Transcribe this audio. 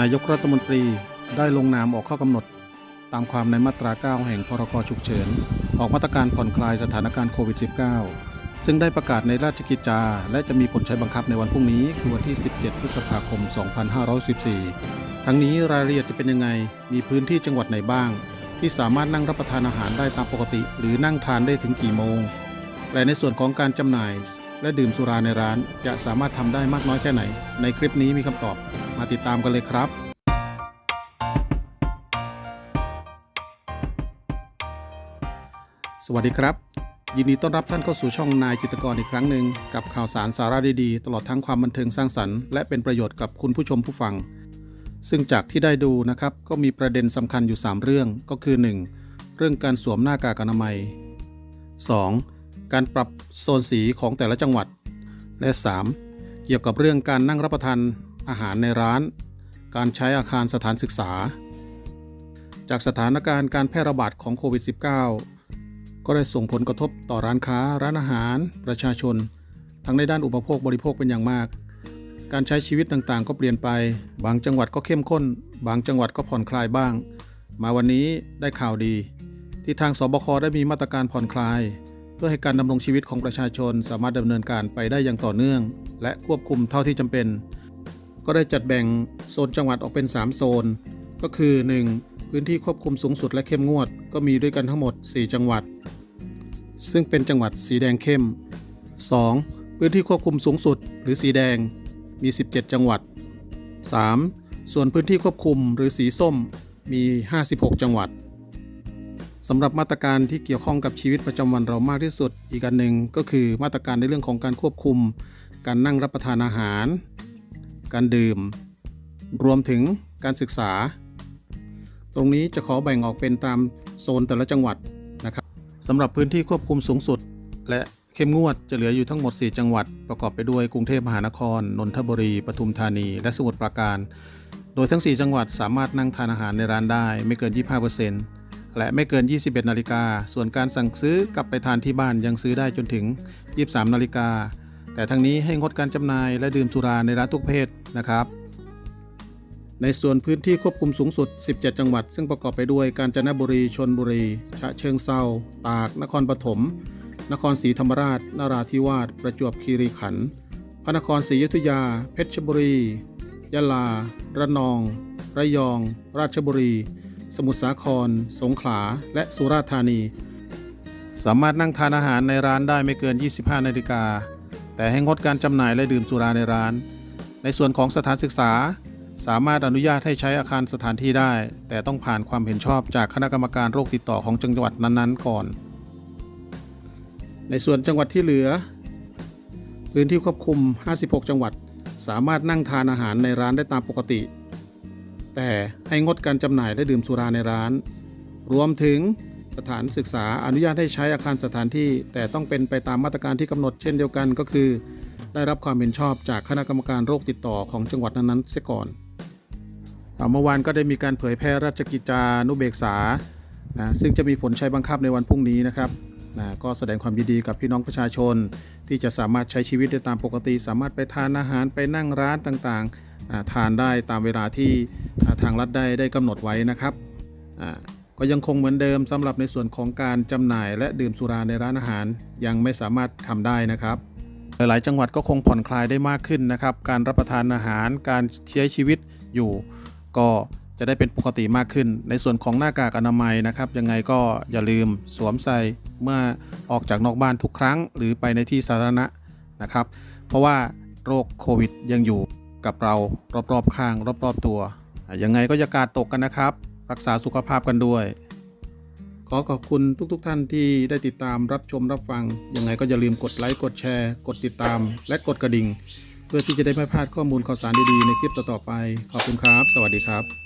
นายกรัฐมนตรีได้ลงนามออกข้อกำหนด ตามความในมาตรา 9 แห่งพรกฉุกเฉิน ออกมาตรการผ่อนคลายสถานการณ์โควิด -19 ซึ่งได้ประกาศในราชกิจจา และจะมีผลใช้บังคับในวันพรุ่งนี้ คือวันที่ 17 พฤษภาคม 2514 ทั้งนี้รายละเอียดจะเป็นยังไง มีพื้นที่จังหวัดไหนบ้าง ที่สามารถนั่งรับประทานอาหารได้ตามปกติ หรือนั่งทานได้ถึงกี่โมง และในส่วนของการจำหน่าย และดื่มสุราในร้านจะสามารถทำได้มากน้อยแค่ไหน ในคลิปนี้มีคำตอบ มาติดตามกันเลยครับ สวัสดีครับ ยินดีต้อนรับท่านเข้าสู่ช่องนายจิตกรอีกครั้งหนึ่งกับข่าวสารสาระดีๆ ตลอดทั้งความบันเทิงสร้างสรรค์ และเป็นประโยชน์กับคุณผู้ชมผู้ฟัง ซึ่งจากที่ได้ดูนะครับ ก็มีประเด็นสำคัญอยู่ 3 เรื่องก็คือ 1. เรื่องการสวมหน้ากากอนามัย 2. การปรับโซนสีของแต่ละจังหวัด และ 3. เกี่ยวกับเรื่องการนั่งรับประทาน อาหารในร้าน การใช้อาคารสถานศึกษา จากสถานการณ์การแพร่ระบาดของโควิด -19 ก็ได้ส่งผลกระทบต่อร้านค้า ร้านอาหาร ประชาชน ทั้งในด้านอุปโภคบริโภคเป็นอย่างมาก การใช้ชีวิตต่างๆ ก็เปลี่ยนไป บางจังหวัดก็เข้มข้น บางจังหวัดก็ผ่อนคลายบ้าง มาวันนี้ได้ข่าวดี ที่ทางสบคได้มีมาตรการผ่อนคลายเพื่อให้การดำรงชีวิตของประชาชนสามารถดำเนินการไปได้อย่างต่อเนื่อง และควบคุมเท่าที่จำเป็น ก็ได้จัดแบ่งโซนจังหวัดออกเป็น 3 โซน ก็คือ 1. พื้นที่ควบคุมสูงสุดและเข้มงวด ก็มีด้วยกันทั้งหมด 4 จังหวัด ซึ่งเป็นจังหวัดสีแดงเข้ม 2. พื้นที่ควบคุมสูงสุดหรือสีแดงมี 17 จังหวัด 3. ส่วนพื้นที่ควบคุมหรือสีส้มมี 56 จังหวัดสำหรับมาตรการที่เกี่ยวข้องกับชีวิตประจำวันเรามากที่สุด อีกอันหนึ่งก็คือมาตรการในเรื่องของการควบคุม การนั่งรับประทานอาหาร การดื่ม รวมถึงการศึกษา ตรงนี้จะขอแบ่งออกเป็นตามโซนแต่ละจังหวัดนะครับสำหรับพื้นที่ควบคุมสูงสุด และเข้มงวดจะเหลืออยู่ทั้งหมด 4 จังหวัด ประกอบไปด้วยกรุงเทพมหานคร นนทบุรี ปทุมธานี และสมุทรปราการ โดยทั้ง 4 จังหวัดสามารถนั่งทานอาหารในร้านได้ไม่เกิน 25%และไม่เกิน 21 นาฬิกา ส่วนการสั่งซื้อกลับไปทานที่บ้านยังซื้อได้จนถึง 23 นาฬิกา แต่ทั้งนี้ให้งดการจำหน่ายและดื่มสุราในร้านทุกเพศนะครับ ในส่วนพื้นที่ควบคุมสูงสุด 17 จังหวัด ซึ่งประกอบไปด้วยกาญจนบุรีชนบุรี ฉะเชิงเซาตาก นครปฐมนครศรีธรรมราชนราธิวาสประจวบคีรีขันธ์พระนครศรีอยุธยา เพชรบุรี ยะลา ระนอง ระยอง ราชบุรี สมุทรสาคร สงขลา และสุราษฎร์ธานี สามารถนั่งทานอาหารในร้านได้ไม่เกิน 25 นาฬิกา แต่ให้งดการจำหน่ายและดื่มสุราในร้าน ในส่วนของสถานศึกษา สามารถอนุญาตให้ใช้อาคารสถานที่ได้ แต่ต้องผ่านความเห็นชอบจากคณะกรรมการโรคติดต่อของจังหวัดนั้นๆ ก่อน ในส่วนจังหวัดที่เหลือ พื้นที่ควบคุม 56 จังหวัด สามารถนั่งทานอาหารในร้านได้ตามปกติ แต่ให้งดการจำหน่ายและดื่มสุราในร้าน รวมถึง สถานศึกษาอนุญาตให้ใช้อาคารสถานที่ แต่ต้องเป็นไปตามมาตรการที่กำหนดเช่นเดียวกันก็คือ ได้รับความเห็นชอบจากคณะกรรมการโรคติดต่อของจังหวัดนั้นๆเสียก่อนเมื่อวานก็ได้มีการเผยแพร่ราชกิจจานุเบกษานะซึ่งจะมีผลใช้บังคับในวันพรุ่งนี้นะครับนะก็แสดงความยินดีกับพี่น้องประชาชน ที่จะสามารถใช้ชีวิตได้ตามปกติ สามารถไปทานอาหารไปนั่งร้านต่างๆทานได้ตามเวลาที่ทางรัฐได้ได้กำหนดไว้นะครับอ่า ก็ยังคงเหมือนเดิมสำหรับในส่วนของการจำหน่ายและดื่มสุราในร้านอาหารยังไม่สามารถทำได้นะครับหลายๆจังหวัดก็คงผ่อนคลายได้มากขึ้นนะครับ การรับประทานอาหาร การใช้ชีวิตอยู่ ก็จะได้เป็นปกติมากขึ้น ในส่วนของหน้ากากอนามัยนะครับ ยังไงก็อย่าลืมสวมใส่เมื่อออกจากนอกบ้านทุกครั้ง หรือไปในที่สาธารณะนะครับ เพราะว่าโรคโควิดยังอยู่กับเรารอบๆข้าง รอบๆตัว ยังไงก็อย่ากาดตกกันนะครับ รักษาสุขภาพกันด้วย ขอขอบคุณทุกๆทท่านที่ได้ติดตามรับชมรับฟัง ยังไงก็อย่าลืมกดไลค์กดแชร์ กดติดตาม และกดกระดิ่ง เพื่อที่จะได้ไม่พลาดข้อมูลข่าวสารดีๆในคลิปต่อๆไป ขอบคุณครับ สวัสดีครับ